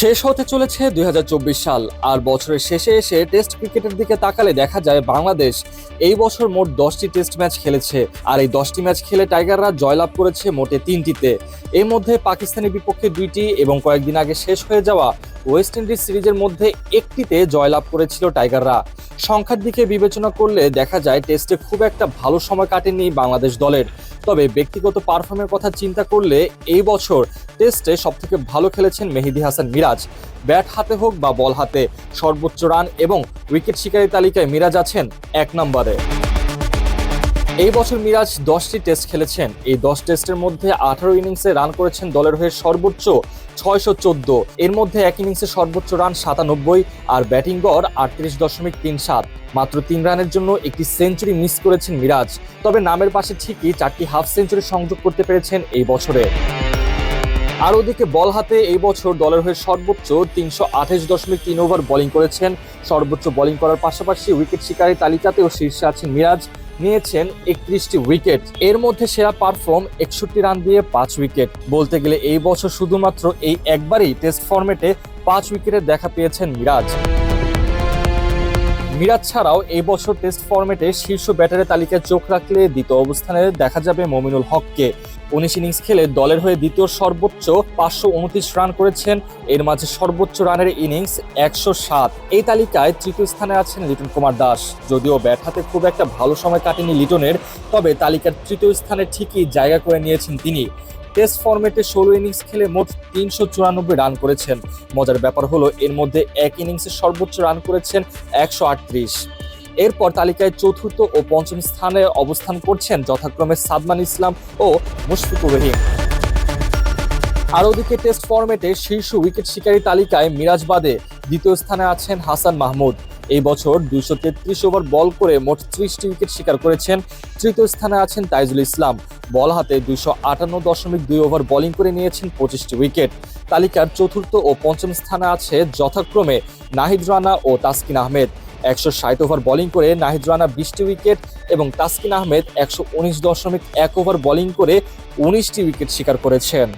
শেষ হতে চলেছে দুই হাজার চব্বিশ সাল, আর বছরের শেষে এসে টেস্ট ক্রিকেটের দিকে তাকালে দেখা যায় বাংলাদেশ এই বছর মোট দশটি টেস্ট ম্যাচ খেলেছে, আর এই দশটি ম্যাচ খেলে টাইগাররা জয়লাভ করেছে মোটে তিনটিতে। এর মধ্যে পাকিস্তানের বিপক্ষে দুইটি এবং কয়েকদিন আগে শেষ হয়ে যাওয়া ওয়েস্ট ইন্ডিজ সিরিজের মধ্যে একটিতে জয়লাভ করেছিল টাইগাররা। সংখ্যার দিকে বিবেচনা করলে দেখা যায় টেস্টে খুব একটা ভালো সময় কাটেনি বাংলাদেশ দলের। তবে ব্যক্তিগত পারফর্মের কথা চিন্তা করলে এই বছর টেস্টে সবথেকে ভালো খেলেছেন মেহেদি হাসান মিরাজ। ব্যাট হাতে হোক বা বল হাতে, সর্বোচ্চ রান এবং উইকেট শিকারী তালিকায় মিরাজ আছেন এক নম্বরে। এই বছর মিরাজ দশটি টেস্ট খেলেছেন। এই দশ টেস্টের মধ্যে আঠারো ইনিংসে রান করেছেন দলের হয়ে সর্বোচ্চ ছয়শো চোদ্দ। এর মধ্যে এক ইনিংসে সর্বোচ্চ রান সাতানব্বই আর ব্যাটিং গড় আটত্রিশ দশমিক তিন সাত। মাত্র তিন রানের জন্য একটি সেঞ্চুরি মিস করেছেন মিরাজ। তবে নামের পাশে ঠিকই চারটি হাফ সেঞ্চুরি সংযোগ করতে পেরেছেন এই বছরে। আর ওদিকে বল হাতে এই বছর দলের হয়ে সর্বোচ্চ তিনশো আঠাশ দশমিক তিন ওভার বোলিং করেছেন। সর্বোচ্চ বোলিং করার পাশাপাশি উইকেট শিকারের তালিকাতেও শীর্ষে আছেন মিরাজ। নিয়েছেন একত্রিশটি উইকেট এর মধ্যে সেরা পারফর্ম একষট্টি রান দিয়ে পাঁচ উইকেট বলতে গেলে এই বছর শুধুমাত্র এই একবারই টেস্ট ফর্মেটে পাঁচ উইকেটের দেখা পেয়েছেন মিরাজ। মিরাজ ছাড়াও এই বছর টেস্ট ফর্মেটে শীর্ষ ব্যাটারের তালিকায় চোখ রাখলে দ্বিতীয় অবস্থানে দেখা যাবে মমিনুল হককে। উনিশ ইনিংস খেলে দলের হয়ে দ্বিতীয় সর্বোচ্চ পাঁচশো উনত্রিশ রান করেছেন। এর মাঝে সর্বোচ্চ রানের ইনিংস একশো সাত। এই তালিকায় তৃতীয় স্থানে আছেন লিটন কুমার দাস। যদিও ব্যাট হাতে খুব একটা ভালো সময় কাটেনি লিটনের, তবে তালিকার তৃতীয় স্থানে ঠিকই জায়গা করে নিয়েছেন তিনি। টেস্ট ফরম্যাটে ষোলো ইনিংস খেলে মোট তিনশো চুরানব্বই রান করেছেন। মজার ব্যাপার হলো, এর মধ্যে এক ইনিংসে সর্বোচ্চ রান করেছেন একশো আটত্রিশ। এরপর তালিকায় চতুর্থ ও পঞ্চম স্থানে অবস্থান করছেন যথাক্রমে সাদমান ইসলাম ও মুশফিকুর রহিম। আর ওদিকে টেস্ট ফরম্যাটে শীর্ষ উইকেট শিকারী তালিকায় মিরাজ বাদে দ্বিতীয় স্থানে আছেন হাসান মাহমুদ। এই বছর দুইশো তেত্রিশ ওভার বল করে মোট ত্রিশটি উইকেট শিকার করেছেন। তৃতীয় স্থানে আছেন তাইজুল ইসলাম। বল হাতে দুইশো আটান্ন দশমিক দুই ওভার বোলিং করে নিয়েছেন পঁচিশটি উইকেট। তালিকার চতুর্থ ও পঞ্চম স্থানে আছে যথাক্রমে নাহিদ রানা ও তাসকিন আহমেদ। একশো ষাট ওভার বোলিং করে নাহিদ রানা বিশটি উইকেট এবং তাসকিন আহমেদ একশো উনিশ দশমিক এক ওভার বোলিং করে উনিশটি উইকেট শিকার করেছেন।